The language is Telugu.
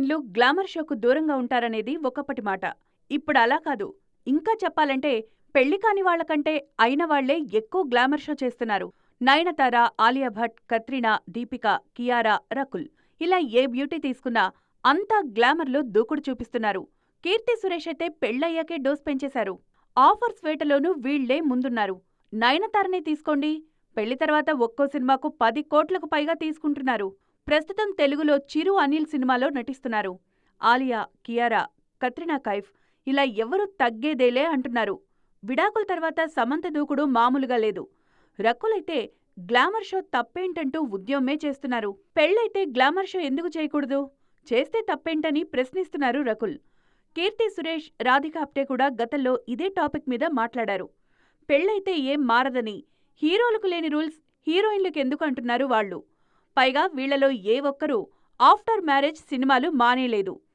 హీరోయిన్లు గ్లామర్ షోకు దూరంగా ఉంటారనేది ఒకప్పటి మాట. ఇప్పుడు అలా కాదు. ఇంకా చెప్పాలంటే పెళ్ళి కాని వాళ్ళకంటే అయిన వాళ్ళే ఎక్కువ గ్లామర్ షో చేస్తున్నారు. నయనతార ఆలియా భట్ కత్రినా దీపిక కియారా రకుల్ ఇలా ఏ బ్యూటీ తీసుకున్నా అంతా గ్లామర్లో దూకుడు చూపిస్తున్నారు. కీర్తి సురేష్ అయితే పెళ్ళయ్యాకే డోస్ పెంచేశారు. ఆఫర్స్ వేటలోనూ వీళ్ళే ముందున్నారు. నయనతారనే తీసుకోండి. పెళ్ళి తర్వాత ఒక్కో సినిమాకు పది కోట్లకు పైగా తీసుకుంటున్నారు. ప్రస్తుతం తెలుగులో చిరు అనిల్ సినిమాలో నటిస్తున్నారు. ఆలియా కియారా కత్రినా కైఫ్ ఇలా ఎవరూ తగ్గేదేలే అంటున్నారు. విడాకుల తర్వాత సమంత దూకుడు మామూలుగా లేదు. రకులైతే గ్లామర్ షో తప్పేంటంటూ ఉద్యమే చేస్తున్నారు. పెళ్ళైతే గ్లామర్ షో ఎందుకు చేయకూడదు? చేస్తే తప్పేంటని ప్రశ్నిస్తున్నారు రకుల్. కీర్తి సురేష్ రాధిక అప్టే కూడా గతంలో ఇదే టాపిక్ మీద మాట్లాడారు. పెళ్ళైతే ఏం మారదని హీరోలకు లేని రూల్స్ హీరోయిన్లకు ఎందుకు అంటున్నారు వాళ్ళు? పైగా వీళ్ళలో ఏ ఒక్కరూ ఆఫ్టర్ మ్యారేజ్ సినిమాలు మానేలేదు.